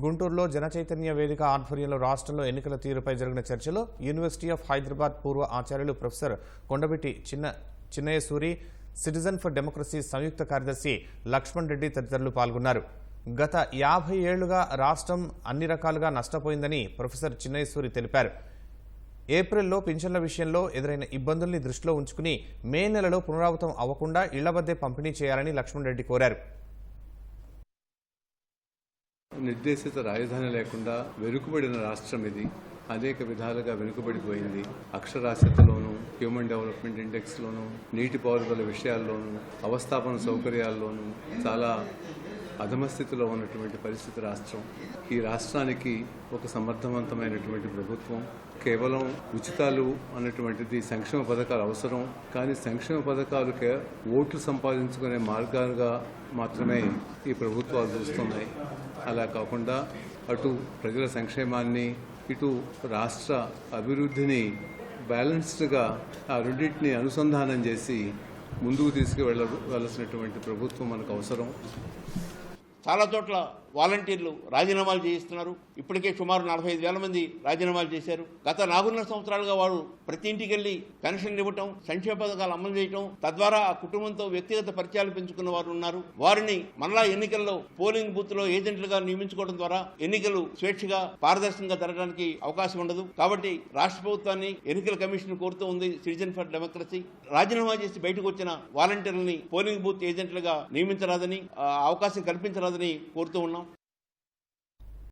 గుంటూరులో జనచైతన్య వేదిక ఆధ్వర్యంలో రాష్ట్రంలో ఎన్నికల తీరుపై జరిగిన చర్చలో యూనివర్సిటీ ఆఫ్ హైదరాబాద్ పూర్వ ఆచార్యులు professor Kondabetti Chinna Chinnaiah Suri citizen for democracy సంయుక్త కార్యదర్శి లక్ష్మణ్ రెడ్డి తదితరులు పాల్గొన్నారు. గత యాభై ఏళ్ళుగా రాష్ట్రం అన్ని రకాలుగా నష్టపోయిందని ప్రొఫెసర్ చిన్నయ్య సూరి తెలిపారు. ఏప్రిల్లో పింఛన్ల విషయంలో ఎదురైన ఇబ్బందుల్ని దృష్టిలో ఉంచుకుని మే నెలలో పునరావృతం అవ్వకుండా ఇళ్ళ వద్దే పంపిణీ చేయాలని లక్ష్మణ్ రెడ్డి కోరారు. నిర్దేశిత రాజధాని లేకుండా వెనుకబడిన రాష్ట్రం ఇది. అనేక విధాలుగా వెనుకబడిపోయింది. అక్షరాస్యతలోను హ్యూమన్ డెవలప్మెంట్ ఇండెక్స్లోను నీటిపారుదల విషయాల్లోనూ అవస్థాపన సౌకర్యాల్లోనూ చాలా అధమస్థితిలో ఉన్నటువంటి పరిస్థితి రాష్ట్రం. ఈ రాష్ట్రానికి ఒక సమర్థవంతమైనటువంటి ప్రభుత్వం కేవలం ఉచితాలు అన్నటువంటిది సంక్షేమ పథకాలు అవసరం కానీ సంక్షేమ పథకాలు ఓట్లు సంపాదించుకునే మార్గాలుగా మాత్రమే ఈ ప్రభుత్వాలు చూస్తున్నాయి. అలా కాకుండా అటు ప్రజల సంక్షేమాన్ని ఇటు రాష్ట్ర అభివృద్ధిని బ్యాలెన్స్డ్గా ఆ రెండింటిని అనుసంధానం చేసి ముందుకు తీసుకువెళ్ళవలసినటువంటి ప్రభుత్వం మనకు అవసరం. చాలా చోట్ల వాలంటీర్లు రాజీనామాలు చేయిస్తున్నారు. ఇప్పటికే సుమారు నలభై ఐదు వేల మంది రాజీనామాలు చేశారు. గత నాలుగున్నర సంవత్సరాలుగా వారు ప్రతి ఇంటికి వెళ్ళి పెన్షన్లు ఇవ్వటం సంక్షేమ పథకాలు అమలు చేయటం తద్వారా ఆ కుటుంబంతో వ్యక్తిగత పరిచయాలు పెంచుకున్న వారు ఉన్నారు. వారిని మరలా ఎన్నికల్లో పోలింగ్ బూత్లో ఏజెంట్లుగా నియమించుకోవడం ద్వారా ఎన్నికలు స్వేచ్ఛగా పారదర్శకంగా జరగడానికి అవకాశం ఉండదు. కాబట్టి రాష్ట్ర ప్రభుత్వాన్ని ఎన్నికల కమిషన్ కోరుతూ ఉంది సిటిజన్ ఫర్ డెమోక్రసీ. రాజీనామా చేసి బయటకు వచ్చిన వాలంటీర్లని పోలింగ్ బూత్ ఏజెంట్లుగా నియమించరాదని అవకాశం కల్పించరాదని కోరుతూ ఉన్నాం.